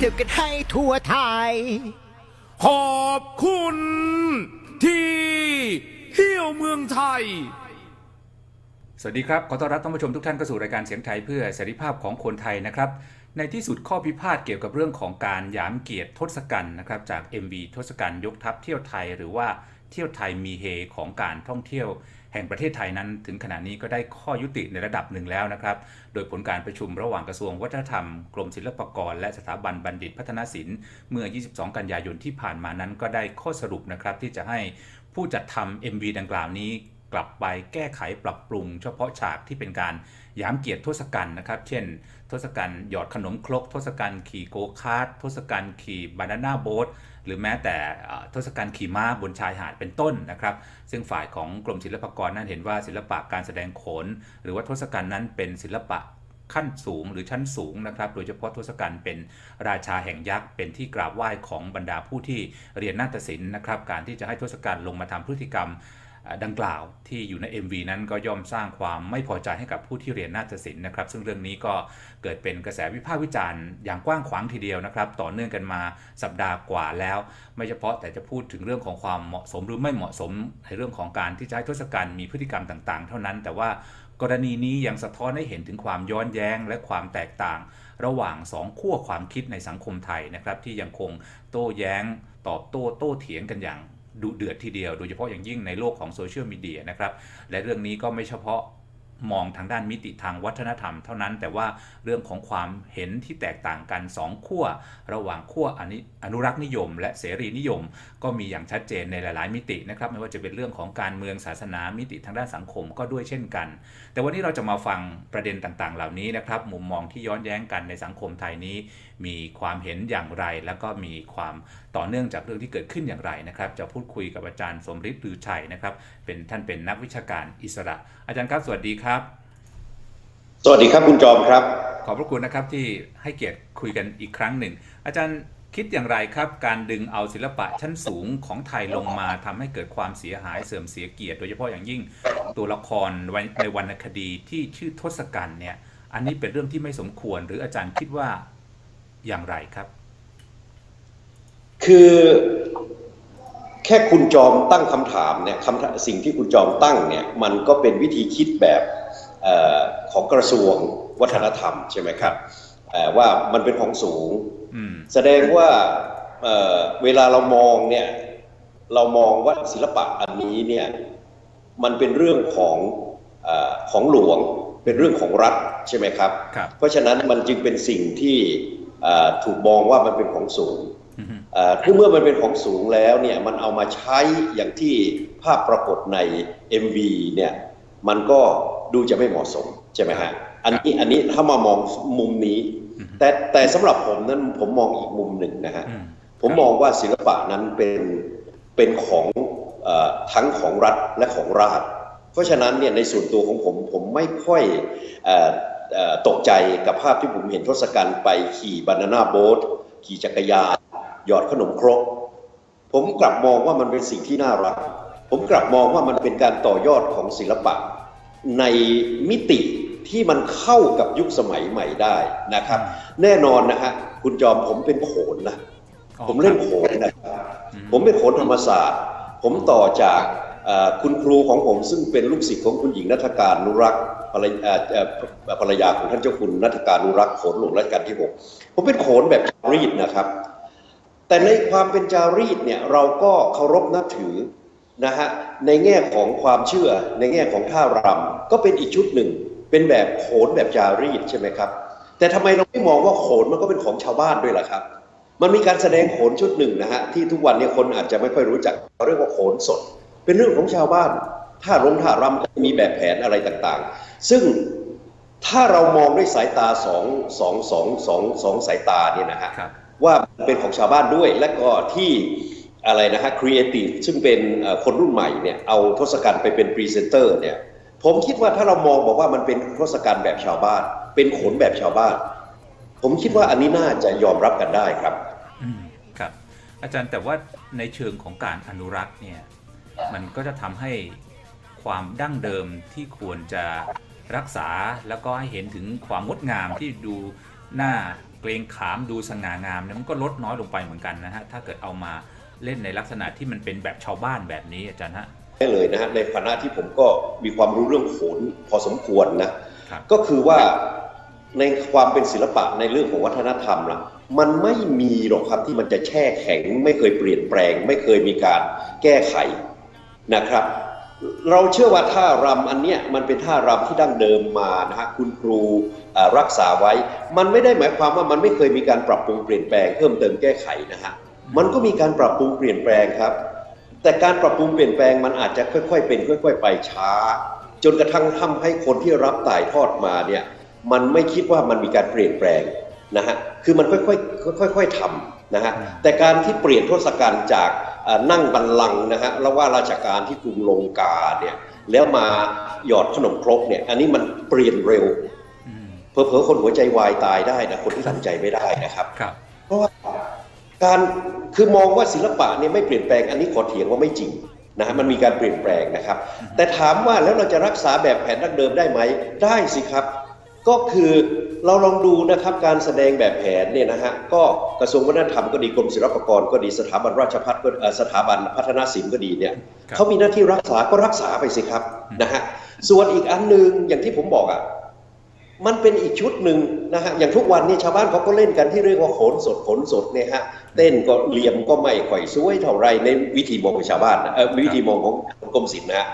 เที่ยวกันให้ทั่วไทย ขอบคุณที่เที่ยวเมืองไทย สวัสดีครับ ขอต้อนรับท่านผู้ชมทุกท่านเข้าสู่รายการเสียงไทยเพื่อเสรีภาพของคนไทยนะครับ ในที่สุดข้อพิพาทเกี่ยวกับเรื่องของการหยามเกียรติทศกัณฐ์นะครับจาก MV ทศกัณฐ์ยกทัพเที่ยวไทย หรือว่าเที่ยวไทยมีเฮของการท่องเที่ยว แห่งประเทศไทยนั้น ถึงขณะนี้ก็ได้ข้อยุติในระดับหนึ่งแล้วนะครับ โดยผลการประชุมระหว่างกระทรวงวัฒนธรรม กรมศิลปากร และสถาบันบัณฑิตพัฒนศิลป์เมื่อ 22 กันยายนที่ผ่านมานั้นก็ได้ข้อสรุปนะครับที่จะให้ผู้จัดทำ MV ดังกล่าวนี้ กลับไปแก้ไขปรับปรุง เฉพาะฉากที่เป็นการยามเกียรติทศกัณฐ์นะครับ เช่น ทศกัณฐ์หยอดขนมครก ทศกัณฐ์ขี่โกคาร์ททศกัณฐ์ขี่บานาน่าโบ๊ทหรือแม้แต่ทศกัณฐ์ขี่ม้าบนชายหาดเป็นต้นนะครับ ซึ่งฝ่ายของกรมศิลปากรนั้นเห็นว่าศิลปะการแสดงโขน หรือว่าทศกัณฐ์นั้นเป็นศิลปะขั้นสูงหรือชั้นสูงนะครับ โดยเฉพาะทศกัณฐ์เป็นราชาแห่งยักษ์ เป็นที่กราบไหว้ของบรรดาผู้ที่เรียนนาฏศิลป์นะครับ การที่จะให้ทศกัณฐ์ลงมาทำพฤติกรรม ดังกล่าวที่อยู่ใน MV นั้นก็ย่อมสร้างความไม่พอใจให้กับผู้ที่เรียนนาฏศิลป์นะครับ ซึ่งเรื่องนี้ก็เกิดเป็นกระแสวิพากษ์วิจารณ์อย่างกว้างขวางทีเดียวนะครับ ต่อเนื่องกันมาสัปดาห์กว่าแล้ว ไม่เฉพาะแต่จะพูดถึงเรื่องของความเหมาะสมหรือไม่เหมาะสมในเรื่องของการที่จะให้ทศกัณฐ์มีพฤติกรรมต่าง ๆ เท่านั้น แต่ว่ากรณีนี้ยังสะท้อนให้เห็นถึงความย้อนแย้งและความแตกต่าง ระหว่างสองขั้วความคิดในสังคมไทยนะครับที่ยังคงโต้แย้ง ตอบโต้โต้เถียงกันอย่าง ดุเดือดทีเดียว โดยเฉพาะอย่างยิ่งในโลกของโซเชียลมีเดียนะครับ และเรื่องนี้ก็ไม่เฉพาะมองทางด้านมิติทางวัฒนธรรมเท่านั้น แต่ว่าเรื่องของความเห็นที่แตกต่างกันสองขั้วระหว่างขั้วอนิอนุรักษ์นิยม และเสรีนิยม ก็มีอย่างชัดเจนในหลาย ๆ มิตินะครับไม่ว่าจะเป็นเรื่องของการเมืองศาสนามิติทางด้านสังคมก็ด้วยเช่นกัน แต่วันนี้เราจะมาฟังประเด็นต่าง ๆ เหล่านี้นะครับมุมมองที่ย้อนแย้งกันในสังคมไทยนี้ มีความเห็นอย่างไร แล้วก็มีความต่อเนื่องจากเรื่องที่เกิดขึ้นอย่างไรนะครับ จะพูดคุยกับอาจารย์สมฤทธิ์ลือชัยนะครับ เป็นท่านเป็นนักวิชาการอิสระ อาจารย์ครับ สวัสดีครับ สวัสดีครับคุณจอมครับ ขอบพระคุณนะครับที่ให้เกียรติคุยกันอีกครั้งหนึ่ง อาจารย์คิดอย่างไรครับการดึงเอาศิลปะชั้นสูงของไทยลงมาทำให้เกิดความเสียหายเสื่อมเสียเกียรติ โดยเฉพาะอย่างยิ่งตัวละครในวรรณคดีที่ชื่อทศกัณฐ์เนี่ยอันนี้เป็นเรื่องที่ไม่สมควร หรืออาจารย์คิดว่า อย่างไรครับ คือแค่คุณจอมตั้งคำถามเนี่ยคำถามสิ่งที่คุณจอมตั้งเนี่ยมันก็เป็นวิธีคิดแบบเออของกระทรวงวัฒนธรรมใช่ไหมครับเอ่อว่ามันเป็นของสูงอืมแสดงว่าเอ่อเวลาเรามองเนี่ยเรามองว่าศิลปะอันนี้เนี่ยมันเป็นเรื่องของเออของหลวงเป็นเรื่องของรัฐใช่ไหมครับครับเพราะฉะนั้นมันจึงเป็นสิ่งที่เอ่อ ถูกมองว่ามันเป็นของสูงอืมเอ่อเมื่อมันเป็นของสูงแล้วเนี่ยมันเอามาใช้อย่างที่ภาพปรากฏใน MV เนี่ยมันก็ดูจะไม่เหมาะสมใช่ไหมฮะอันนี้อันนี้ถ้ามามองมุมนี้ แต่แต่สำหรับผมนั้นผมมองอีกมุมหนึ่งนะฮะอืมผมมองว่าศิลปะนั้นเป็นเป็นของเออทั้งของรัฐและของราชเพราะฉะนั้นเนี่ยในส่วนตัวของผมผมไม่ค่อยเออเอ่อ ตกใจกับภาพที่ผมเห็นทศกัณฐ์ไปขี่บานาน่าโบ๊ทขี่จักรยานหยอดขนมครก ผมกลับมองว่ามันเป็นสิ่งที่น่ารัก ผมกลับมองว่ามันเป็นการต่อยอดของศิลปะ ในมิติที่มันเข้ากับยุคสมัยใหม่ได้นะครับ แน่นอนนะฮะคุณจอมผมเป็นโขนนะผมเล่นโขนนะครับผมเป็นโขนธรรมศาสตร์ ผมต่อจาก คุณครูของผมซึ่งเป็นลูกศิษย์ของคุณหญิงนัฐการนุรักษ์ภรรยาของท่านเจ้าคุณนัฐการนุรักษ์โขนหลวงรัชกาลที่หกผมเป็นโขนแบบจารีตนะครับ แต่ในความเป็นจารีตเนี่ยเราก็เคารพนับถือนะฮะในแง่ของความเชื่อในแง่ของท่ารำก็เป็นอีกชุดหนึ่ง เป็นแบบโขนแบบจารีตใช่ไหมครับ แต่ทำไมเราไม่มองว่าโขนมันก็เป็นของชาวบ้านด้วยล่ะครับ มันมีการแสดงโขนชุดหนึ่งนะฮะที่ทุกวันนี้คนอาจจะไม่ค่อยรู้จักเขาเรียกว่าโขนสด เป็นเรื่องของชาวบ้านท่ารงท่ารำก็มีแบบแผนอะไรต่างๆ ซึ่งถ้าเรามองด้วยสายตาสองสองสองสองสองสายตาเนี่ยนะฮะครับว่าเป็นของชาวบ้านด้วยและก็ที่อะไรนะฮะครีเอทีฟซึ่งเป็นเอ่อคนรุ่นใหม่เนี่ยเอาทศกัณฐ์ไปเป็นพรีเซนเตอร์เนี่ยผมคิดว่าถ้าเรามองบอกว่ามันเป็นทศกัณฐ์แบบชาวบ้าน เป็นขนแบบชาวบ้าน ผมคิดว่าอันนี้น่าจะยอมรับกันได้ครับอืมครับ อาจารย์แต่ว่าในเชิงของการอนุรักษ์เนี่ย มันก็จะทำให้ความดั้งเดิมที่ควรจะรักษาแล้วก็ให้เห็นถึงความงดงามที่ดูหน้าเกรงขามดูสง่างามเนี่ยมันก็ลดน้อยลงไปเหมือนกันนะฮะถ้าเกิดเอามาเล่นในลักษณะที่มันเป็นแบบชาวบ้านแบบนี้อาจารย์ฮะได้เลยนะฮะในฐานะที่ผมก็มีความรู้เรื่องโขนพอสมควรนะครับก็คือว่าในความเป็นศิลปะในเรื่องของวัฒนธรรมล่ะมันไม่มีหรอกครับที่มันจะแช่แข็ง ไม่เคยเปลี่ยนแปลง ไม่เคยมีการแก้ไข นะครับ เราเชื่อว่าท่ารำอันเนี้ยมันเป็นท่ารำที่ดั้งเดิมมานะฮะคุณครูรักษาไว้ มันไม่ได้หมายความว่ามันไม่เคยมีการปรับปรุงเปลี่ยนแปลงเพิ่มเติมแก้ไขนะฮะมันก็มีการปรับปรุงเปลี่ยนแปลงครับ แต่การปรับปรุงเปลี่ยนแปลงมันอาจจะค่อย ๆ เป็น ค่อย ๆ ไปช้า จนกระทั่งทำให้คนที่รับถ่ายทอดมาเนี่ยมันไม่คิดว่ามันมีการเปลี่ยนแปลงนะฮะคือมันค่อยๆค่อยๆทำนะฮะแต่การที่เปลี่ยนทศกัณฐ์จาก นั่งบัลลังก์นะฮะแล้วว่าราชการที่กรุงลงกาเนี่ยแล้วมาหยอดขนมครกเนี่ยอันนี้มันเปลี่ยนเร็วอืมเผลอๆคนหัวใจวายตายได้นะคนที่ทำใจไม่ได้นะครับครับเพราะว่าการคือมองว่าศิลปะเนี่ยไม่เปลี่ยนแปลงอันนี้ขอเถียงว่าไม่จริงนะฮะมันมีการเปลี่ยนแปลงนะครับ แต่ถามว่าแล้วเราจะรักษาแบบแผนดั้งเดิมได้ไหมได้สิครับ ก็คือเราลองดูนะครับการแสดงแบบแผนเนี่ยนะฮะก็กระทรวงวัฒนธรรมก็ดีกรมศิลปากรก็ดีสถาบันราชภัฏก็เอ่อสถาบันพัฒนาศิลป์ก็ดีเนี่ยครับเขามีหน้าที่รักษาก็รักษาไปสิครับนะฮะส่วนอีกอันหนึ่งอย่างที่ผมบอกอะมันเป็นอีกชุดหนึ่งนะฮะอย่างทุกวันนี้ชาวบ้านเขาก็เล่นกันที่เรียกว่าโขนสดโขนสดเนี่ยฮะเต้นก็เหลี่ยมก็ไม่ค่อยสวยเท่าไรในวิธีมองของชาวบ้านนะเออวิธีมองของกรมศิลป์นะฮะ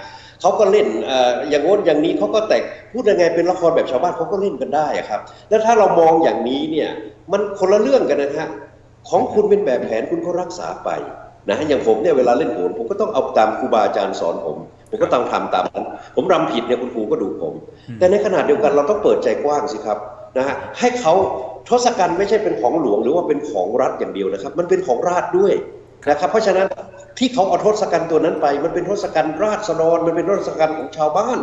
เขาก็เล่นเอ่ออย่างโน้นอย่างนี้เขาก็แต่งพูดยังไงเป็นละครแบบชาวบ้านเขาก็เล่นกันได้อะครับ แล้วถ้าเรามองอย่างนี้เนี่ยมันคนละเรื่องกันนะฮะของคุณเป็นแบบแผนคุณก็รักษาไปนะฮะอย่างผมเนี่ยเวลาเล่นโขนผมก็ต้องเอาตามครูบาอาจารย์สอนผม ผมก็ต้องทำตามนั้นผมรำผิดเนี่ยคุณครูก็ดูผม แต่ในขณะเดียวกันเราต้องเปิดใจกว้างสิครับนะฮะให้เขาทศกัณฐ์ไม่ใช่เป็นของหลวงหรือว่าเป็นของรัฐอย่างเดียวนะครับ มันเป็นของราชด้วย นะครับเพราะฉะนั้นที่เขาเอาทศกัณฐ์ตัวนั้นไป มันเป็นทศกัณฐ์ราษฎรมันเป็นทศกัณฐ์ของชาวบ้าน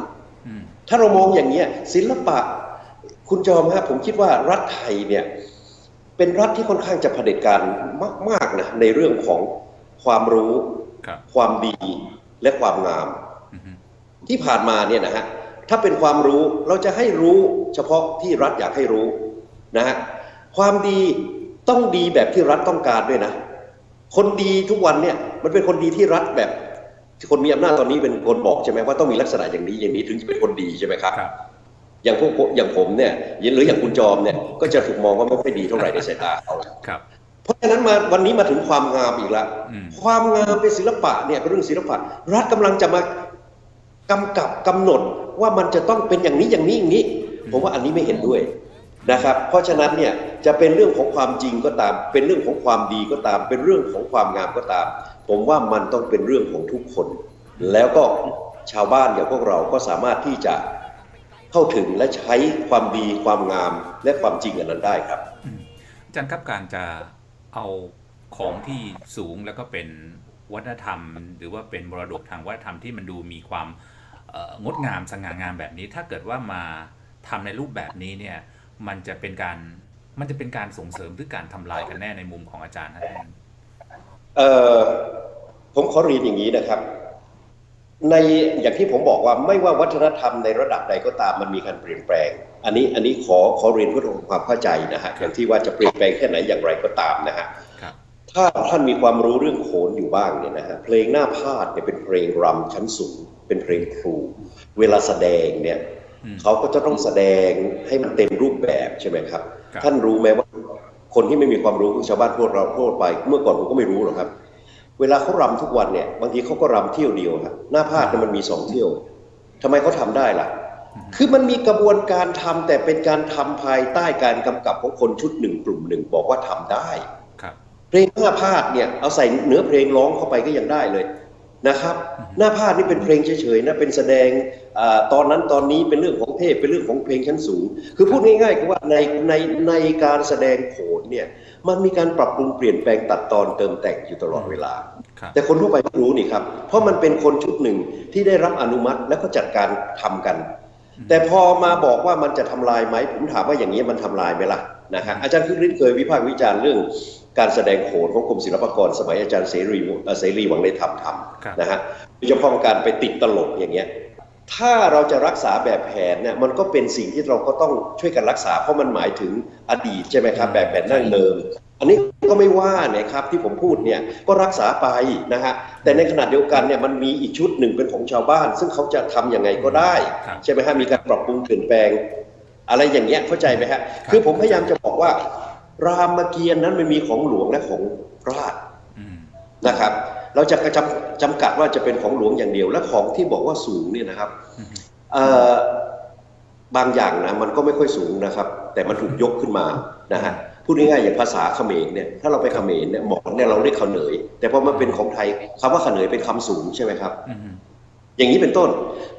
อืมถ้าเรามองอย่างเนี้ยศิลปะ คุณจอมฮะผมคิดว่ารัฐไทยเนี่ยเป็นรัฐที่ค่อนข้างจะเผด็จการมากๆนะในเรื่องของความรู้ครับความดีและความงามอืมที่ผ่านมาเนี่ยนะฮะถ้าเป็นความรู้เราจะให้รู้เฉพาะที่รัฐอยากให้รู้นะฮะความดีต้องดีแบบที่รัฐต้องการด้วยนะ คนดีทุกวันเนี่ยมันเป็นคนดีที่รัฐแบบคนมีอำนาจตอนนี้เป็นคนบอกใช่ไหมว่าต้องมีลักษณะอย่างนี้อย่างนี้ถึงจะเป็นคนดีใช่ไหมครับครับอย่างพวกผมอย่างผมเนี่ยหรืออย่างคุณจอมเนี่ยก็จะถูกมองว่าไม่ค่อยดีเท่าไหร่ในสายตาเขาครับเพราะฉะนั้นมาวันนี้มาถึงความงามอีกแล้วอืมความงามเป็นศิลปะเนี่ยเป็นเรื่องศิลปะ รัฐกำลังจะมากำกับกำหนดว่ามันจะต้องเป็นอย่างนี้อย่างนี้อย่างนี้ ผมว่าอันนี้ไม่เห็นด้วย นะครับ เพราะฉะนั้นเนี่ยจะเป็นเรื่องของความจริงก็ตาม เป็นเรื่องของความดีก็ตาม เป็นเรื่องของความงามก็ตาม ผมว่ามันต้องเป็นเรื่องของทุกคน แล้วก็ชาวบ้านอย่างพวกเราก็สามารถที่จะเข้าถึงและใช้ความดีความงามและความจริงอันนั้นได้ครับอาจารย์ครับการจะเอาของที่สูงแล้วก็เป็นวัฒนธรรม หรือว่าเป็นมรดกทางวัฒนธรรมที่มันดูมีความงดงามสง่างามแบบนี้ ถ้าเกิดว่ามาทำในรูปแบบนี้เนี่ย มันจะเป็นการมันจะเป็นการส่งเสริมหรือการทำลายกันแน่ในมุมของอาจารย์นะท่านเอ่อผมขอเรียนอย่างนี้นะครับ ในอย่างที่ผมบอกว่าไม่ว่าวัฒนธรรมในระดับใดก็ตามมันมีการเปลี่ยนแปลง อันนี้อันนี้ขอขอเรียนเพื่อทำความเข้าใจนะฮะอย่างที่ว่าจะเปลี่ยนแปลงแค่ไหนอย่างไรก็ตามนะฮะครับถ้าท่านมีความรู้เรื่องโขนอยู่บ้างเนี่ยนะฮะเพลงหน้าพาดเนี่ยเป็นเพลงรำชั้นสูงเป็นเพลงครู เวลาแสดงเนี่ยอืม เขาก็จะต้องแสดงให้มันเต็มรูปแบบใช่ไหมครับครับ ท่านรู้ไหมว่าคนที่ไม่มีความรู้คือชาวบ้านพวกเราทั่วไป เมื่อก่อนผมก็ไม่รู้หรอกครับ เวลาเขารำทุกวันเนี่ยบางทีเขาก็รำเที่ยวเดียวครับหน้าพาดเนี่ยมันมีสองเที่ยวทำไมเขาทำได้ล่ะ คือมันมีกระบวนการทำแต่เป็นการทำภายใต้การกำกับของคนชุดหนึ่งกลุ่มหนึ่งบอกว่าทำได้ครับเพลงหน้าพาดเนี่ยเอาใส่เนื้อเพลงร้องเข้าไปก็ยังได้เลย นะครับ หน้าพาดนี่เป็นเพลงเฉยๆนะเป็นแสดงอาตอนนั้นตอนนี้เป็นเรื่องของเทพเป็นเรื่องของเพลงชั้นสูง คือพูดง่ายๆคือว่าในในในการแสดงโขนเนี่ยมันมีการปรับปรุงเปลี่ยนแปลงตัดตอนเติมแต่งอยู่ตลอดเวลาครับแต่คนทั่วไปไม่รู้นี่ครับ เพราะมันเป็นคนชุดหนึ่งที่ได้รับอนุมัติแล้วก็จัดการทำกัน แต่พอมาบอกว่ามันจะทำลายไหมผมถามว่าอย่างนี้มันทำลายไหมล่ะนะฮะอาจารย์คึกฤทธิ์เคยวิพากษ์วิจารณ์เรื่อง การแสดงโขนของกรมศิลปากร สมัยอาจารย์เสรีเอ่อเสรีหวังในธรรมทครับำนะฮะโดยเฉพาะการไปติดตลกอย่างเงี้ยถ้าเราจะรักษาแบบแผนเนี่ยมันก็เป็นสิ่งที่เราก็ต้องช่วยกันรักษาเพราะมันหมายถึงอดีตใช่ไหมครับ แบบแผนดั้งเดิม อันนี้ก็ไม่ว่าเนี่ยครับที่ผมพูดเนี่ยก็รักษาไปนะฮะแต่ในขณะเดียวกันเนี่ยมันมีอีกชุดหนึ่งเป็นของชาวบ้าน ซึ่งเขาจะทำยังไงก็ได้ครับใช่ไหมฮะมีการปรับปรุงเปลี่ยนแปลง อะไรอย่างเงี้ยเข้าใจไหมฮะคือผมพยายามจะบอกว่า รามเกียรติ์นั้นมันมีของหลวงและของราชอืมนะครับ เราจะจำจำกัดว่าจะเป็นของหลวงอย่างเดียว และของที่บอกว่าสูงเนี่ยนะครับเอ่อบางอย่างนะมันก็ไม่ค่อยสูงนะครับ แต่มันถูกยกขึ้นมานะฮะพูดง่ายๆอย่างภาษาเขมรเนี่ยถ้าเราไปเขมรเนี่ยหมอนเนี่ยเราเรียกขเขนยแต่พอมาเป็นของไทยคำว่าขเขนยเป็นคำสูงใช่ไหมครับอืมอย่างนี้เป็นต้น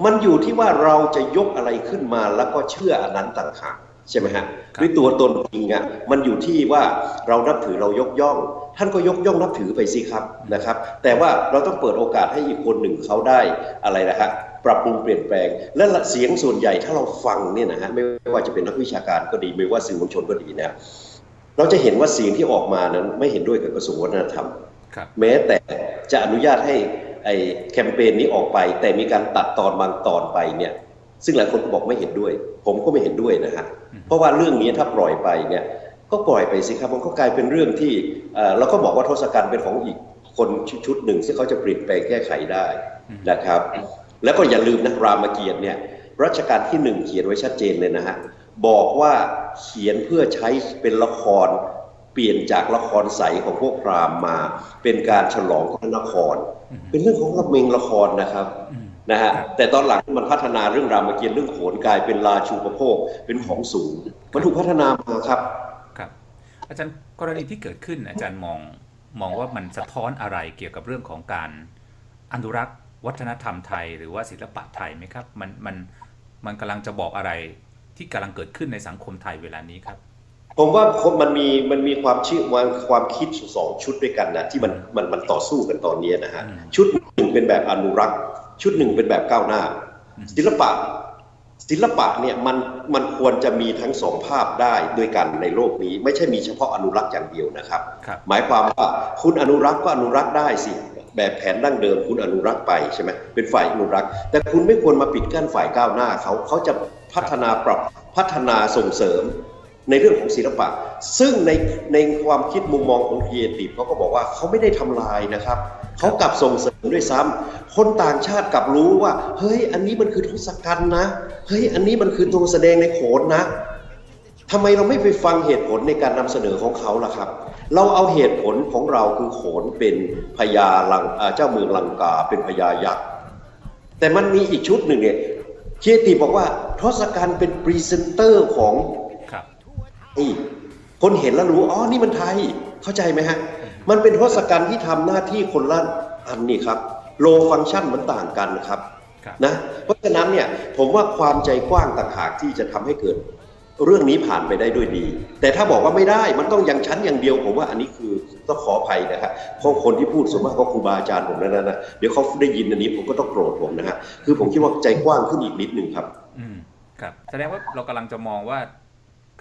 มันอยู่ที่ว่าเราจะยกอะไรขึ้นมาแล้วก็เชื่ออันนั้นต่างหาก ใช่ไหมฮะครับด้วยตัวตนจริงอะมันอยู่ที่ว่าเรานับถือเรายกย่อง ท่านก็ยกย่องนับถือไปสิครับนะครับ แต่ว่าเราต้องเปิดโอกาสให้อีกคนหนึ่งเขาได้อะไรนะฮะปรับปรุงเปลี่ยนแปลง และเสียงส่วนใหญ่ถ้าเราฟังเนี่ยนะฮะไม่ว่าจะเป็นนักวิชาการก็ดีไม่ว่าสื่อมวลชนก็ดีนะเราจะเห็นว่าเสียงที่ออกมานั้นไม่เห็นด้วยกับกระทรวงวัฒนธรรมครับแม้แต่จะอนุญาตให้ไอ้แคมเปญนี้ออกไป แต่มีการตัดตอนบางตอนไปเนี่ย ซึ่งหลายคนก็บอกไม่เห็นด้วย ผมก็ไม่เห็นด้วยนะฮะเพราะว่าเรื่องนี้ถ้าปล่อยไปเนี่ยก็ปล่อยไปสิครับมันก็กลายเป็นเรื่องที่เอ่อเราก็บอกว่าทศกัณฐ์เป็นของอีกคนชุดหนึ่งซึ่งเขาจะเปลี่ยนแปลงแก้ไขได้นะครับ แล้วก็อย่าลืมนะรามเกียรติเนี่ยรัชกาลที่หนึ่งเขียนไว้ชัดเจนเลยนะฮะบอกว่าเขียนเพื่อใช้เป็นละครเปลี่ยนจากละครใสของพวกพราหมณ์มา เป็นการฉลองพระนคร เป็นเรื่องของละเมงละครนะครับ นะฮะแต่ตอนหลังมันพัฒนาเรื่องรามเกียรติ์เรื่องโขนกลายเป็นราชูปโภคเป็นของสูง มันถูกพัฒนามาครับครับ อาจารย์กรณีที่เกิดขึ้นอาจารย์มองมองว่ามันสะท้อนอะไรเกี่ยวกับเรื่องของการอนุรักษ์ วัฒนธรรมไทย หรือว่าศิลปะไทยไหมครับ มันมันมันกำลังจะบอกอะไรที่กำลังเกิดขึ้นในสังคมไทยเวลานี้ครับ ผมว่าคนมันมีมันมีความชื่อวางความคิดสองชุดด้วยกันนะที่มันมันมันต่อสู้กันตอนนี้นะฮะอืมชุดหนึ่งเป็นแบบอนุรักษ์ ชุดหนึ่งเป็นแบบก้าวหน้า ศิลปะศิลปะเนี่ยมันมันควรจะมีทั้งสองภาพได้ด้วยกันในโลกนี้ ไม่ใช่มีเฉพาะอนุรักษ์อย่างเดียวนะครับครับ หมายความว่าคุณอนุรักษ์ก็อนุรักษ์ได้สิแบบแผนดั้งเดิมคุณอนุรักษ์ไปใช่ไหมเป็นฝ่ายอนุรักษ์ แต่คุณไม่ควรมาปิดกั้นฝ่ายก้าวหน้าเขาเขาจะพัฒนาปรับพัฒนาส่งเสริม ในเรื่องของศิลปะ ซึ่งในในความคิดมุมมองของครีเอทีฟเขาก็บอกว่าเขาไม่ได้ทำลายนะครับ เขากลับส่งเสริมด้วยซ้ำคนต่างชาติกลับรู้ว่าเฮ้ยอันนี้มันคือทศกัณฐ์นะเฮ้ยอันนี้มันคือตัวแสดงในโขนนะทำไมเราไม่ไปฟังเหตุผลในการนำเสนอของเขาล่ะครับ เราเอาเหตุผลของเราคือโขนเป็นพญาลังเจ้าเมืองลังกาเป็นพญายักษ์แต่มันมีอีกชุดหนึ่งเนี่ยเคียติบอกว่าทศกัณฐ์เป็นพรีเซนเตอร์ของ ครับไอ้คนเห็นแล้วรู้อ๋อนี่มันไทยเข้าใจไหมฮะ มันเป็นทศกัณฐ์ที่ทำหน้าที่คนละอันนี่ครับโลฟังก์ชันมันต่างกันครับครับนะเพราะฉะนั้นเนี่ยผมว่าความใจกว้างต่างหากที่จะทำให้เกิด เรื่องนี้ผ่านไปได้ด้วยดี แต่ถ้าบอกว่าไม่ได้มันต้องอย่างชั้นอย่างเดียวผมว่าอันนี้คือต้องขออภัยนะครับเพราะคนที่พูดส่วนมากก็ครูบาอาจารย์ผมนั่นนะเดี๋ยวเขาได้ยินอันนี้ผมก็ต้องโกรธผมนะฮะคือผมคิดว่าใจกว้างขึ้นอีกนิดหนึ่งครับ อืมครับ แสดงว่าเรากำลังจะมองว่า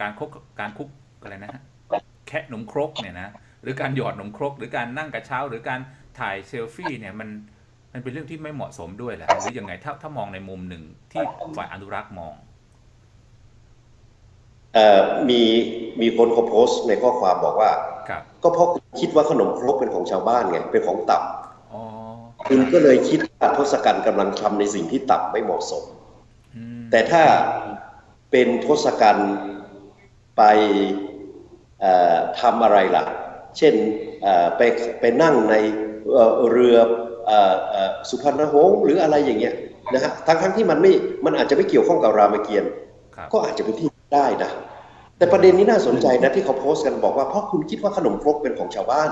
การคุกการคุกอะไรนะฮะแคะหนมครกเนี่ยนะหรือการหยอดหนมครก หรือการนั่งกระเช้า หรือการถ่ายเซลฟี่เนี่ยมันมันเป็นเรื่องที่ไม่เหมาะสมด้วยแหละหรือยังไงถ้าถ้ามองในมุมหนึ่งที่ฝ่ายอนุรักษ์มองเอ่อมีมีคนเขาโพสต์ในข้อความบอกว่าครับก็เพราะคุณคิดว่าขนมครกเป็นของชาวบ้านไงเป็นของต่ำอ๋อคุณก็เลยคิดว่าทศกัณฐ์กำลังทำในสิ่งที่ต่ำไม่เหมาะสมอืมแต่ถ้าเป็นทศกัณฐ์ ไปเอ่อทำอะไรล่ะ เช่นเอ่อไปไปนั่งในเอ่อเรือเอ่อเอ่อสุพรรณหงส์หรืออะไรอย่างเงี้ยนะฮะทั้งทั้งที่มันไม่มันอาจจะไม่เกี่ยวข้องกับรามเกียรติ์ครับก็อาจจะเป็นที่ได้นะ แต่ประเด็นนี้น่าสนใจนะที่เขาโพสต์กันบอกว่าเพราะคุณคิดว่าขนมครกเป็นของชาวบ้าน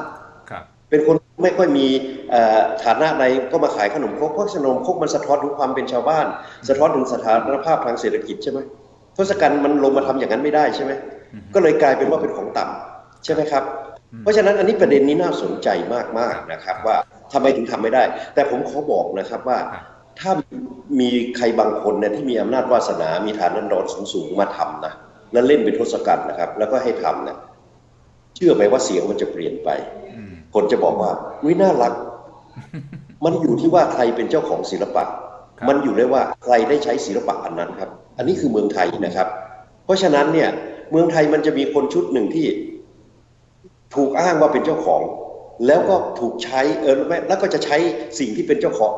ครับเป็นคนไม่ค่อยมีเอ่อฐานะในก็มาขายขนมครกเพราะขนมครกมันสะท้อนถึงความเป็นชาวบ้าน สะท้อนถึงสถานภาพทางเศรษฐกิจใช่ไหมทศกัณฐ์มันลงมาทำอย่างนั้นไม่ได้ใช่ไหมอืม ก็เลยกลายเป็นว่าเป็นของต่ำใช่ไหมครับอืมเพราะฉะนั้นอันนี้ประเด็นนี้น่าสนใจมากๆนะครับ ว่าทำไมถึงทำไม่ได้ แต่ผมขอบอกนะครับว่าครับถ้ามีใครบางคนเนี่ยที่มีอำนาจวาสนา มีฐานันดรสูงๆมาทำนะแล้วเล่นเป็นทศกัณฐ์นะครับ แล้วก็ให้ทำเนี่ยเชื่อไหมว่าเสียงมันจะเปลี่ยนไปอืมคนจะบอกว่าวิน่ารัก มันอยู่ที่ว่าใครเป็นเจ้าของศิลปะครับมันอยู่เลยว่าใครได้ใช้ศิลปะอันนั้นครับ อันนี้คือเมืองไทยนะครับ เพราะฉะนั้นเนี่ย เมืองไทยมันจะมีคนชุดหนึ่งที่ ถูกอ้างว่าเป็นเจ้าของ แล้วก็ถูกใช้เออไม่แล้วก็จะใช้สิ่งที่เป็นเจ้าของ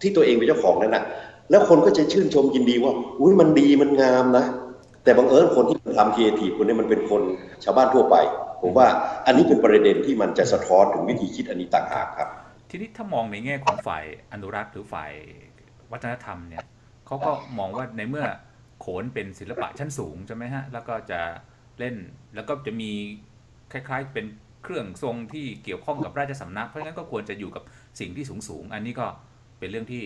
ที่ตัวเองเป็นเจ้าของนั่นนะแล้วคนก็จะชื่นชมยินดีว่าอุ้ยมันดีมันงามนะ แต่บังเอิญคนที่ทำครีเอทีฟคนนี้มันเป็นคนชาวบ้านทั่วไป ผมว่าอันนี้เป็นประเด็นที่มันจะสะท้อนถึงวิธีคิดอันนี้ต่างหากครับ ทีนี้ถ้ามองในแง่ของฝ่ายอนุรักษ์หรือฝ่ายวัฒนธรรมเนี่ยเขาก็มองว่าในเมื่อ นเป็นศิลปะชั้นสูงใช่ไหมฮะ แล้วก็จะเล่นแล้วก็จะมีคล้ายๆเป็นเครื่องทรงที่เกี่ยวข้องกับราชสำนัก เพราะฉะนั้นก็ควรจะอยู่กับสิ่งที่สูงสูงๆ อันนี้ก็เป็นเรื่องที่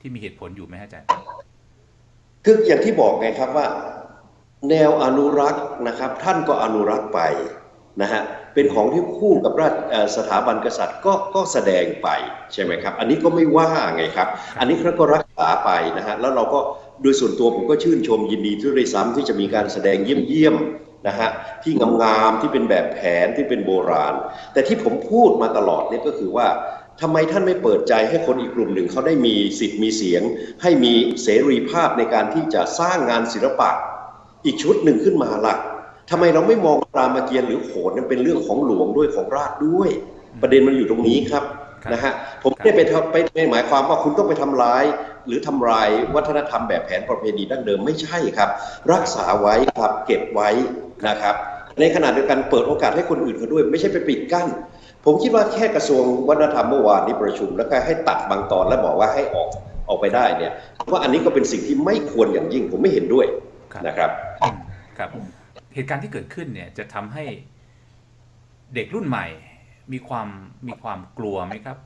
ที่มีเหตุผลอยู่ไหมฮะอาจารย์คืออย่างที่บอกไงครับว่า แนวอนุรักษ์นะครับ ท่านก็อนุรักษ์ไปนะฮะเป็นของที่คู่กับราชสถาบันกษัตริย์ก็ก็แสดงไปใช่ไหมครับ อันนี้ก็ไม่ว่าไงครับ อันนี้เขาก็รักษาไปนะฮะแล้วเราก็ โดยส่วนตัวผมก็ชื่นชมยินดีที่ได้ซ้ำที่จะมีการแสดงเยี่ยมๆนะฮะที่งามๆที่เป็นแบบแผนที่เป็นโบราณ แต่ที่ผมพูดมาตลอดเนี่ยก็คือว่าทำไมท่านไม่เปิดใจให้คนอีกกลุ่มหนึ่งเขาได้มีสิทธิ์มีเสียง ให้มีเสรีภาพในการที่จะสร้างงานศิลปะ อีกชุดหนึ่งขึ้นมาล่ะทำไมเราไม่มองรามเกียรติ์หรือโขนนั้นเป็นเรื่องของหลวงด้วยของราชด้วย ประเด็นมันอยู่ตรงนี้ครับรบนะฮะผมไม่ได้ไปไปไม่หมายความว่าคุณต้องไปทำร้าย หรือทำลายวัฒนธรรมแบบแผนประเพณีดั้งเดิมไม่ใช่ครับ รักษาไว้ครับเก็บไว้นะครับ ในขณะเดียวกันเปิดโอกาสให้คนอื่นเขาด้วย ไม่ใช่ไปปิดกั้น ผมคิดว่าแค่กระทรวงวัฒนธรรมเมื่อวานนี้ประชุม แล้วก็ให้ตัดบางตอนแล้วบอกว่าให้ออกออกไปได้เนี่ยว่าอันนี้ก็เป็นสิ่งที่ไม่ควรอย่างยิ่งผมไม่เห็นด้วยครับนะครับอืมครับ เหตุการณ์ที่เกิดขึ้นเนี่ยจะทำให้เด็กรุ่นใหม่มีความมีความกลัวไหมครับ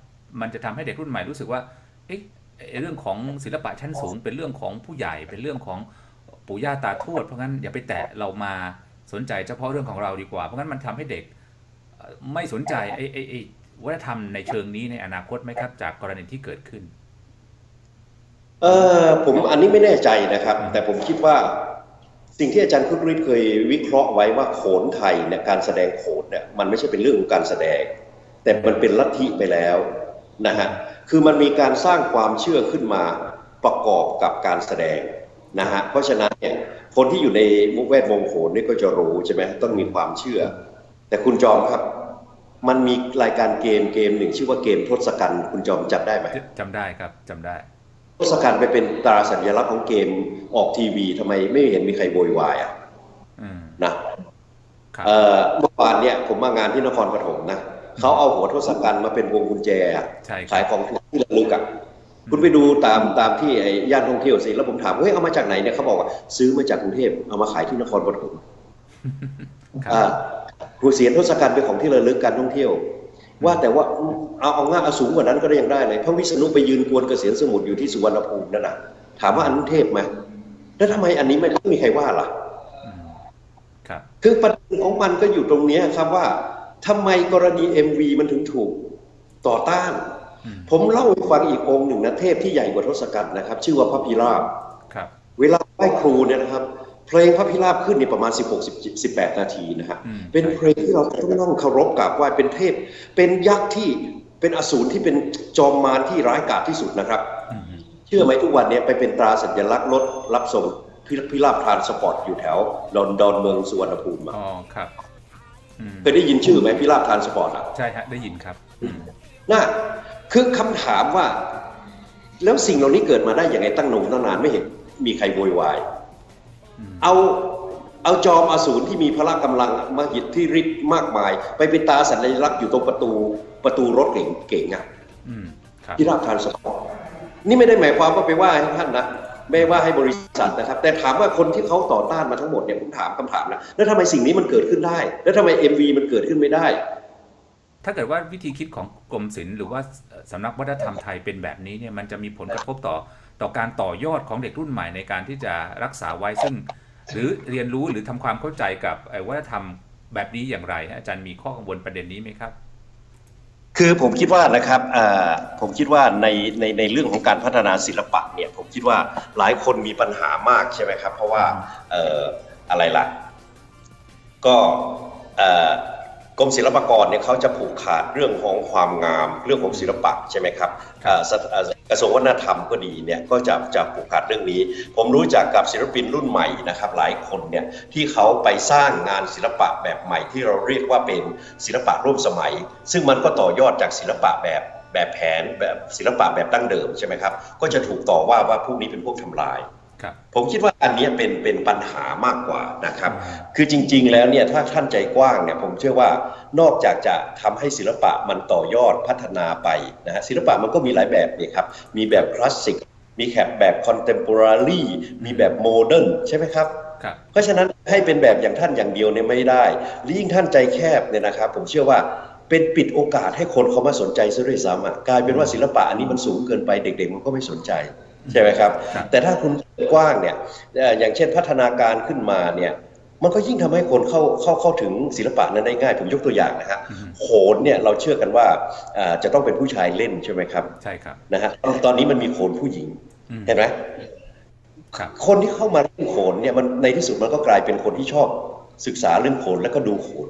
มันจะทำให้เด็กรุ่นใหม่รู้สึกว่า เอ๊ะไอ้ เรื่องของศิลปะชั้นสูง เป็นเรื่องของผู้ใหญ่เป็นเรื่องของปู่ย่าตาทวดเพราะงั้นอย่าไปแตะเรามาสนใจเฉพาะเรื่องของเราดีกว่า เพราะงั้นมันทำให้เด็กเอ่อไม่สนใจไอ้ไอ้ไอ้วัฒนธรรมในเชิงนี้ในอนาคตไหมครับ จากกรณีที่เกิดขึ้น เออผมอันนี้ไม่แน่ใจนะครับ แต่ผมคิดว่าสิ่งที่อาจารย์คุฤทธิ์เคยวิเคราะห์ไว้ว่าโขนไทยเนี่ยการแสดงโขนเนี่ยมันไม่ใช่เป็นเรื่องของการแสดง แต่มันเป็นลัทธิไปแล้ว นะฮะคือมันมีการสร้างความเชื่อขึ้นมาประกอบกับการแสดงนะฮะเพราะฉะนั้นเนี่ยคนที่อยู่ในมุกแวดวงโขนนี่ก็จะรู้ใช่ไหมต้องมีความเชื่อ แต่คุณจอมครับ มันมีรายการเกมเกมหนึ่งชื่อว่าเกมทศกัณฐ์คุณจอมจำได้ไหมจำได้ครับจำได้ทศกัณฐ์ไปเป็นตราสัญลักษณ์ของเกมออกทีวีทำไมไม่เห็นมีใครโวยวายอะอืมนะครับเอ่อเมื่อวานเนี่ยผมมางานที่นครปฐมนะ เขาเอาหัวทศกัณฐ์มาเป็นวงกุญแจอะใช่คขารัยบของที่ระลึกอะคุณไปดูตามตามที่ไอ้ย่านท่องเที่ยวสิแล้วผมถามเฮ้ยเอามาจากไหนเนี่ยเขาบอกว่าซื้อมาจากกรุงเทพเอามาขายที่นครปฐมครับอ่าหัวเสียนทศกัณฐ์เป็นของที่ระลึกการท่องเที่ยว ว่าแต่ว่าเอาเอาง่ายเอาสูงกว่านั้นก็ได้ยังได้เลยพระวิษณุไปยืนกวนเกษียณสมุทรอยู่ที่สุวรรณภูมินั่นน่ะถามว่าอันนั้นเทพไหมแล้วทำไมอันนี้ไม่ไม่มีใครว่าล่ะอืมครับ คือประเด็นของมันก็อยู่ตรงเนี้ยครับว่า ทำไมกรณี MV มันถึงถูกต่อต้านอืมผมเล่าให้ฟังอีกองค์หนึ่งนะเทพที่ใหญ่กว่าทศกัณฐ์นะครับ ชื่อว่าพระพิราบครับเวลาไหว้ครูเนี่ยนะครับ เพลงพระพิราบขึ้นเนี่ยประมาณ 16 18 นาทีนะฮะอืมเป็นเพลงที่เราต้องนั่งเคารพกราบไหว้เป็นเทพ เป็นยักษ์ที่เป็นอสูรที่เป็นจอมมารที่ร้ายกาจที่สุดนะครับอืมเชื่อไหมทุกวันเนี้ไปเป็นตราสัญลักษณ์รถรับส่งพิพิราบทรานสปอร์ตอยู่แถวดอนดอนเมืองสุวรรณภูมิอะอ๋อครับอืม เคยได้ยินชื่อไหมพิราบทรานสปอร์ตอะใช่ฮะได้ยินครับอืมน่าคือคำถามว่า แล้วสิ่งเหล่านี้เกิดมาได้อย่างไงตั้งนมตั้งนานไม่เห็นมีใครโวยวายอืมเอาเอาจอมอสูรที่มีพละกำลังมหิทธิฤทธิ์มากมาย ไปเป็นตาสัญลักษณ์อยู่ตรงประตูประตูรถเก่งเก่งๆอะอืมครับพิราบทรานสปอร์ตนี่ไม่ได้หมายความว่าไปว่าให้ท่านนะ ไม่ว่าให้บริษัทนะครับ แต่ถามว่าคนที่เขาต่อต้านมาทั้งหมดเนี่ยผมถามคำถามนะแล้วทำไมสิ่งนี้มันเกิดขึ้นได้ แล้วทำไม MV มันเกิดขึ้นไม่ได้ ถ้าเกิดว่าวิธีคิดของกรมศิลป์หรือว่าสำนักวัฒนธรรมไทยเป็นแบบนี้เนี่ยมันจะมีผลกระทบต่อต่อการต่อยอดของเด็กรุ่นใหม่ในการที่จะรักษาไว้ซึ่ง หรือเรียนรู้หรือทำความเข้าใจกับเอ่อวัฒนธรรมแบบนี้อย่างไรฮะอาจารย์มีข้อกังวลประเด็นนี้ไหมครับคือผมคิดว่านะครับอ่าผมคิดว่าในในในเรื่องของการพัฒนาศิลปะเนี่ยผม คิดว่าหลายคนมีปัญหามากใช่ไหมครับ เพราะว่าเอ่ออะไรล่ะ ก็เอ่อกรมศิลปากรเนี่ยเขาจะผูกขาดเรื่องของความงามเรื่องของศิลปะใช่ไหมครับอ่าสถอ่ากระทรวงวัฒนธรรมก็ดีเนี่ยก็จะจะผูกขาดเรื่องนี้ ผมรู้จักกับศิลปินรุ่นใหม่นะครับหลายคนเนี่ยที่เขาไปสร้างงานศิลปะแบบใหม่ที่เราเรียกว่าเป็นศิลปะร่วมสมัย ซึ่งมันก็ต่อยอดจากศิลปะแบบ แบบแผนแบบศิลปะแบบดั้งเดิมใช่ไหมครับ ก็จะถูกต่อว่าว่าพวกนี้เป็นพวกทำลายครับผมคิดว่าอันเนี้ยเป็นเป็นปัญหามากกว่านะครับ คือจริง ๆ แล้วเนี่ยถ้าท่านใจกว้างเนี่ยผมเชื่อว่านอกจากจะทำให้ศิลปะมันต่อยอดพัฒนาไปนะฮะศิลปะมันก็มีหลายแบบนี่ครับ มีแบบคลาสสิก มีแคบแบบคอนเทม p o r a r y มีแบบโมเดิร์นใช่ไหมครับครับเพราะฉะนั้นให้เป็นแบบอย่างท่านอย่างเดียวเนี่ยไม่ได้หรือยิ่งท่านใจแคบเนี่ยนะครับ ผมเชื่อว่า เป็นปิดโอกาสให้คนเขามาสนใจซะด้วยซ้ำอะกลายเป็นว่าศิลปะอันนี้มันสูงเกินไปเด็ก ๆ มันก็ไม่สนใจใช่ไหมครับครับแต่ถ้าคุณกว้างเนี่ยเอ่ออย่างเช่นพัฒนาการขึ้นมาเนี่ยมันก็ยิ่งทำให้คนเข้าเข้าเข้าถึงศิลปะนั้นได้ง่าย ผมยกตัวอย่างนะฮะโขนเนี่ยเราเชื่อกันว่าอ่าจะต้องเป็นผู้ชายเล่นใช่ไหมครับใช่ครับนะฮะตอนนี้มันมีโขนผู้หญิงอืมเห็นไหมครับคนที่เข้ามาเล่นโขนเนี่ยมันในที่สุดมันก็กลายเป็นคนที่ชอบศึกษาเรื่องโขนแล้วก็ดูโขน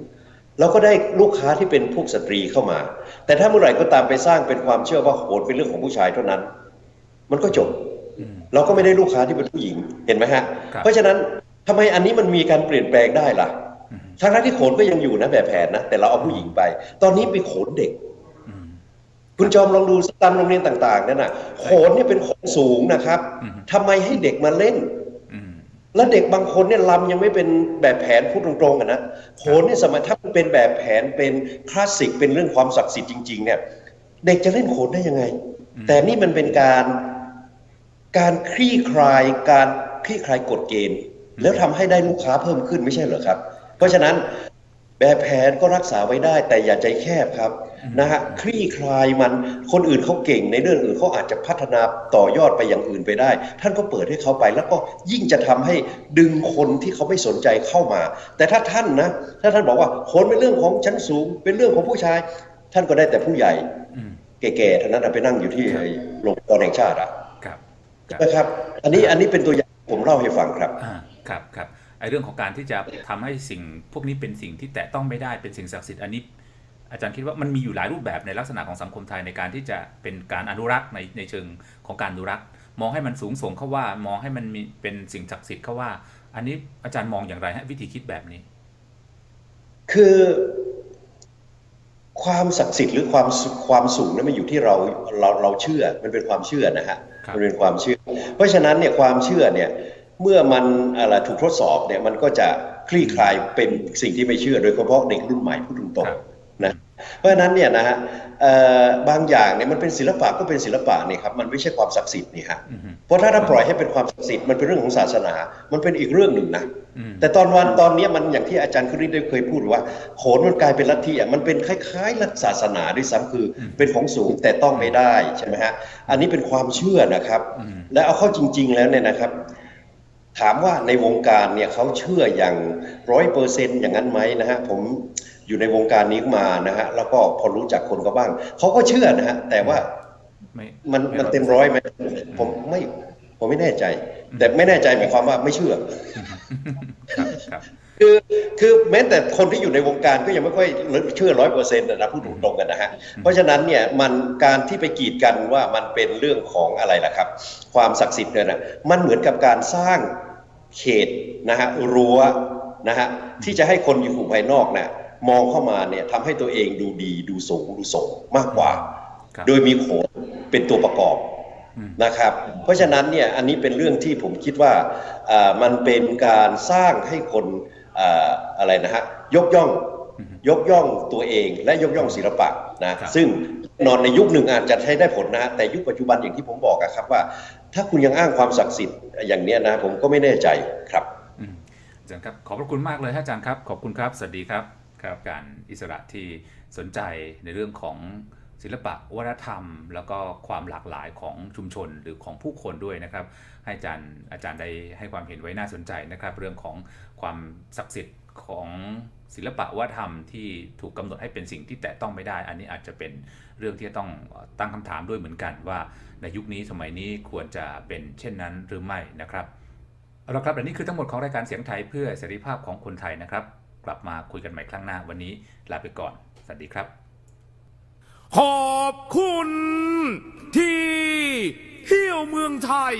แล้วก็ได้ลูกค้าที่เป็นพวกสตรีเข้ามา แต่ถ้าเมื่อไหร่ก็ตามไปสร้างเป็นความเชื่อว่าโขนเป็นเรื่องของผู้ชายเท่านั้น มันก็จบอืมเราก็ไม่ได้ลูกค้าที่เป็นผู้หญิงเห็นไหมฮะครับเพราะฉะนั้นทำไมอันนี้มันมีการเปลี่ยนแปลงได้ล่ะอืมทั้งๆที่โขนก็ยังอยู่นะแบบแผนนะแต่เราเอาผู้หญิงไป ตอนนี้มีโขนเด็กอืมคุณจอมลองดูตามโรงเรียนต่าง ๆ นั่นน่ะโขนเนี่ยเป็นของสูงนะครับอืมทำไมให้เด็กมาเล่นอืม แล้วเด็กบางคนเนี่ยลำยังไม่เป็นแบบแผนพูดตรงๆกันนะโขนเนี่ยสมัยถ้ามันเป็นแบบแผนเป็นคลาสสิกเป็นเรื่องความศักดิ์สิทธิ์จริง ๆ เนี่ย เด็กจะเล่นโขนได้ยังไง แต่นี่มันเป็นการการคลี่คลายการคลี่คลายกฎเกณฑ์ แล้วทำให้ได้ลูกค้าเพิ่มขึ้นไม่ใช่เหรอครับ เพราะฉะนั้นแบบแผนก็รักษาไว้ได้ แต่อย่าใจแคบครับ นะฮะคลี่คลายมันคนอื่นเขาเก่งในเรื่องอื่นเขาอาจจะพัฒนาต่อยอดไปอย่างอื่นไปได้ ท่านก็เปิดให้เขาไป แล้วก็ยิ่งจะทำให้ดึงคนที่เขาไม่สนใจเข้ามา แต่ถ้าท่านนะถ้าท่านบอกว่าโขนเป็นเรื่องของชั้นสูง เป็นเรื่องของผู้ชาย ท่านก็ได้แต่ผู้ใหญ่อืมแก่ๆท่านนั้นนะไปนั่งอยู่ที่ไอ้โรงพยาบาลแห่งชาติอะครับครับนะครับ อันนี้อันนี้เป็นตัวอย่างผมเล่าให้ฟังครับอ่าครับครับไอเรื่องของการที่จะทำให้สิ่งพวกนี้เป็นสิ่งที่แตะต้องไม่ได้เป็นสิ่งศักดิ์สิทธิ์อันนี้ อาจารย์คิดว่ามันมีอยู่หลายรูปแบบในลักษณะของสังคมไทยในการที่จะเป็นการอนุรักษ์ในในเชิงของการอนุรักษ์ มองให้มันสูงส่งเข้าว่า มองให้มันมีเป็นสิ่งศักดิ์สิทธิ์เข้าว่า อันนี้อาจารย์มองอย่างไรฮะวิธีคิดแบบนี้ คือ ความศักดิ์สิทธิ์หรือความสุความสูงนั้นมันอยู่ที่เราเราเราเชื่อมันเป็นความเชื่อนะฮะครับมันเป็นความเชื่อ เพราะฉะนั้นเนี่ยความเชื่อเนี่ยเมื่อมันอะไรถูกทดสอบเนี่ยมันก็จะคลี่คลายเป็นสิ่งที่ไม่เชื่อ โดยเฉพาะเด็กรุ่นใหม่พูดตรงๆ นะเพราะฉะนั้นเนี่ยนะฮะเอ่อบางอย่างเนี่ยมันเป็นศิลปะก็เป็นศิลปะนี่ครับมันไม่ใช่ความศักดิ์สิทธิ์นี่ฮะอือฮึเพราะถ้าเราปล่อยให้เป็นความศักดิ์สิทธิ์มันเป็นเรื่องของศาสนา มันเป็นอีกเรื่องหนึ่งนะอืมแต่ตอนวันตอนเนี้ยมันอย่างที่อาจารย์คริสได้เคยพูดว่าโขนมันกลายเป็นลัทธิอะมันเป็นคล้ายๆลัทธิศาสนาด้วยซ้ำคืออเป็นของสูงแต่ต้องไม่ได้ใช่ไหมฮะอันนี้เป็นความเชื่อนะครับอืมและเอาเข้าจริง ๆ แล้วเนี่ยนะครับถามว่าในวงการเนี่ยเขาเชื่ออย่างร้อยเปอร์เซ็นอย่างนั้นไหมนะฮะผม อยู่ในวงการนี้มานะฮะแล้วก็พอรู้จักคนก็บ้างเขาก็เชื่อนะฮะแต่ว่าไม่มันไมันเต็มร้อยไหมผมไม่ผมไม่แน่ใจ แต่ไม่แน่ใจหมายความว่าไม่เชื่อครับครับคือคือแม้แต่คนที่อยู่ในวงการก็ยังไม่ค่อยเชื่อร้อยเปอร์เซ็นต์นะพูดตรงๆกันนะฮะเพราะฉะนั้นเนี่ยมันการที่ไปกีดกันว่ามันเป็นเรื่องของอะไรล่ะครับ ความศักดิ์สิทธิ์เนี่ยนะมันเหมือนกับการสร้างเขตนะฮะรั้วนะฮะที่จะให้คนอยู่ภายนอกเนี่ย มองเข้ามาเนี่ยทำให้ตัวเองดูดีดูสูงดูส่งมากกว่า ครับ โดยมีโขนเป็นตัวประกอบอืม นะครับ เพราะฉะนั้นเนี่ยอันนี้เป็นเรื่องที่ผมคิดว่าอ่ามันเป็นการสร้างให้คนอ่าอะไรนะฮะยกย่องอือฮึยกย่องตัวเองและยกย่องศิลปะนะครับ ซึ่งแน่นอนในยุคหนึ่งอาจจะใช้ได้ผลนะฮะแต่ยุคปัจจุบันอย่างที่ผมบอกอะครับว่า ถ้าคุณยังอ้างความศักดิ์สิทธิ์อย่างเนี้ยนะผมก็ไม่แน่ใจครับ อืมอาจารย์ครับ ขอบพระคุณมากเลยฮะอาจารย์ครับ ขอบคุณครับ สวัสดีครับครับ การอิสระที่สนใจในเรื่องของศิลปะวัฒนธรรม แล้วก็ความหลากหลายของชุมชนหรือของผู้คนด้วยนะครับ ให้อาจารย์อาจารย์ได้ให้ความเห็นไว้น่าสนใจนะครับ เรื่องของความศักดิ์สิทธิ์ของศิลปะวัฒนธรรมที่ถูกกำหนดให้เป็นสิ่งที่แตะต้องไม่ได้ อันนี้อาจจะเป็นเรื่องที่ต้องตั้งคำถามด้วยเหมือนกันว่าในยุคนี้สมัยนี้ควรจะเป็นเช่นนั้นหรือไม่นะครับเอาละครับและนี่คือทั้งหมดของรายการเสียงไทยเพื่อเสรีภาพของคนไทยนะครับ กลับมาคุยกันใหม่ครั้งหน้าวันนี้ลาไปก่อน สวัสดีครับ ขอบคุณที่เที่ยวเมืองไทย